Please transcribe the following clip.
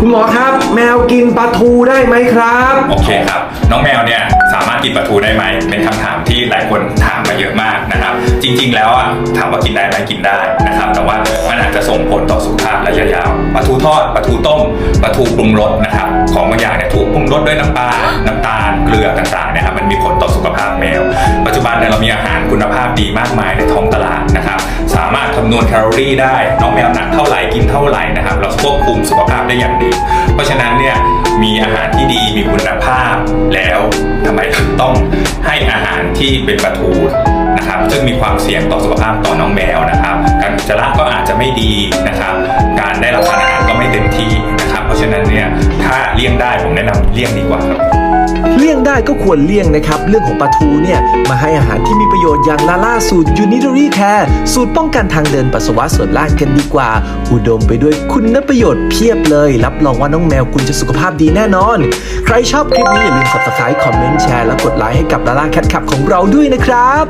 คุณหมอครับ แมวกินปลาทูได้ไหมครับ โอเคครับ น้องแมวเนี่ยสามารถกินปลาทูได้ไหมเป็นคำถามที่หลายคนถามมาเยอะมากนะครับ จริง ๆ แล้วอะถามว่ากินได้ไหมกินได้นะครับ แต่ว่ามันอาจจะส่งผลต่อสุขภาพระยะยาวปลาทูทอดปลาทูต้มปลาทูปรุงรสนะครับของบางอย่างเนี่ยถูกปรุงรสด้วยน้ำปลาน้ำตาลเกลือต่างๆนะครับมันมีผลต่อสุขภาพแมว ปัจจุบันเนี่ยเรามีอาหารคุณภาพดีมากมายในท้องตลาดนะครับ สามารถำนวณแคลอรี่ได้ น้องแมวหนักเท่าไหร่กินเท่าไหร่นะครับเราควบคุมสุขภาพได้อย่างดี เพราะฉะนั้นเนี่ยมีอาหารที่ดีมีคุณภาพแล้วทำไมถึงต้องให้อาหารที่เป็นปลาทูนะครับซึ่งมีความเสี่ยงต่อสุขภาพต่อน้องแมวนะครับ การอุจจาระก็อาจจะไม่ดีนะครับ การได้รับประทานอาหารก็ไม่เต็มที่นะครับ เพราะฉะนั้นเนี่ยถ้าเลี่ยงได้ผมแนะนำเลี่ยงดีกว่าครับ ลี่ยงได้ก็ควรเลี่ยงนะครับ เรื่องของปลาทูเนี่ยมาให้อาหารที่มีประโยชน์อย่างลาล่าสูตรยูนิ t อรี่แคร์สูตรป้องกันทางเดินปัสสาวะส่วนล่างกันดีกว่า อุดมไปด้วยคุณประโยชน์เพียบเลย รับรองว่าน้องแมวคุณจะสุขภาพดีแน่นอน ใครชอบคลิปนี้อย่าลืม subscribe คอมเมนต์แชร์และกดไลค์ให้กับลาล่าแคทคับของเราด้วยนะครับ